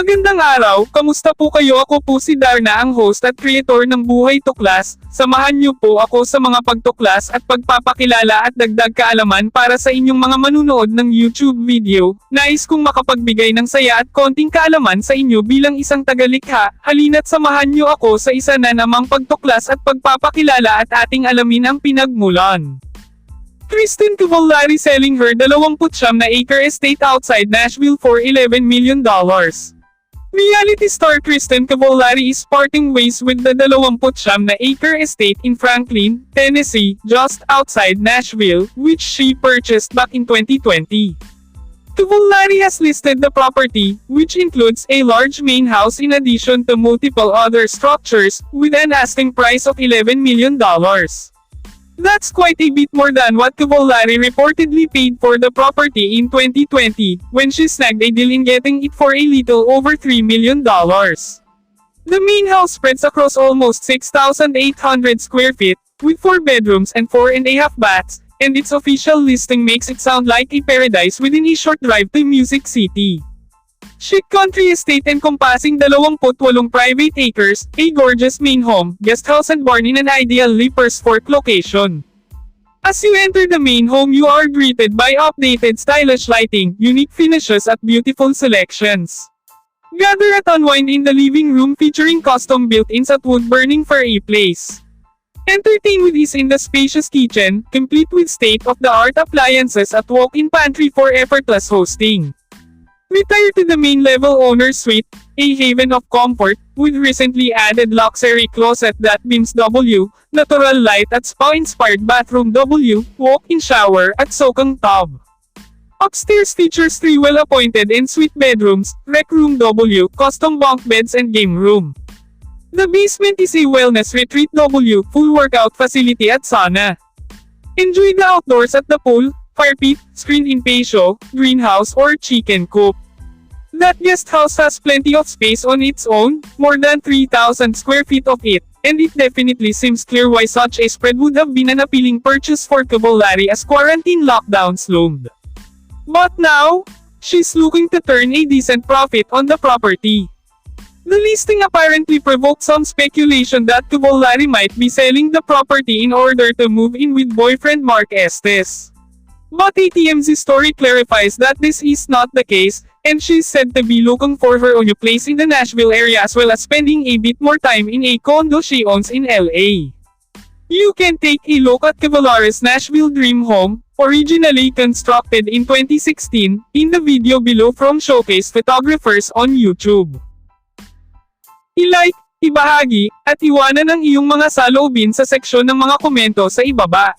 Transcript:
Magandang araw, kamusta po kayo? Ako po si Darna ang host at creator ng Buhay Tuklas. Samahan niyo po ako sa mga pagtuklas at pagpapakilala at dagdag kaalaman para sa inyong mga manunood ng YouTube video. Nais kong makapagbigay ng saya at konting kaalaman sa inyo bilang isang tagalikha. Halina't samahan niyo ako sa isa na namang pagtuklas at pagpapakilala at ating alamin ang pinagmulan. Kristen Cavallari selling her 29 na acre estate outside Nashville for $11 million. Reality star Kristen Cavallari is parting ways with the 29 na acre estate in Franklin, Tennessee, just outside Nashville, which she purchased back in 2020. Cavallari has listed the property, which includes a large main house in addition to multiple other structures, with an asking price of $11 million. That's quite a bit more than what Cavallari reportedly paid for the property in 2020, when she snagged a deal in getting it for a little over $3 million. The main house spreads across almost 6,800 square feet, with 4 bedrooms and 4 and a half baths, and its official listing makes it sound like a paradise within a short drive to Music City. Chic country estate encompassing 28 private acres, a gorgeous main home, guest house and barn in an ideally first-fork location. As you enter the main home you are greeted by updated stylish lighting, unique finishes at beautiful selections. Gather at unwind in the living room featuring custom built-ins at wood-burning for a place. Entertain with ease in the spacious kitchen, complete with state-of-the-art appliances at walk-in pantry for effortless hosting. Retire to the main level owner's suite, a haven of comfort, with recently added luxury closet that beams W, natural light at spa-inspired bathroom W, walk-in shower at soakang tub. Upstairs features three well-appointed and suite bedrooms, rec room W, custom bunk beds and game room. The basement is a wellness retreat W, full workout facility at sauna. Enjoy the outdoors at the pool, fire pit, screened-in patio, greenhouse or chicken coop. That guest house has plenty of space on its own, more than 3,000 square feet of it, and it definitely seems clear why such a spread would have been an appealing purchase for Cavallari as quarantine lockdowns loomed. But now, she's looking to turn a decent profit on the property. The listing apparently provoked some speculation that Cavallari might be selling the property in order to move in with boyfriend Mark Estes. But ATMZ story clarifies that this is not the case, and she's said to be looking for her own place in the Nashville area as well as spending a bit more time in a condo she owns in LA. You can take a look at Cavallari's Nashville Dream Home, originally constructed in 2016, in the video below from Showcase Photographers on YouTube. I-like, ibahagi, at iwanan ang iyong mga saloobin sa seksyon ng mga komento sa ibaba.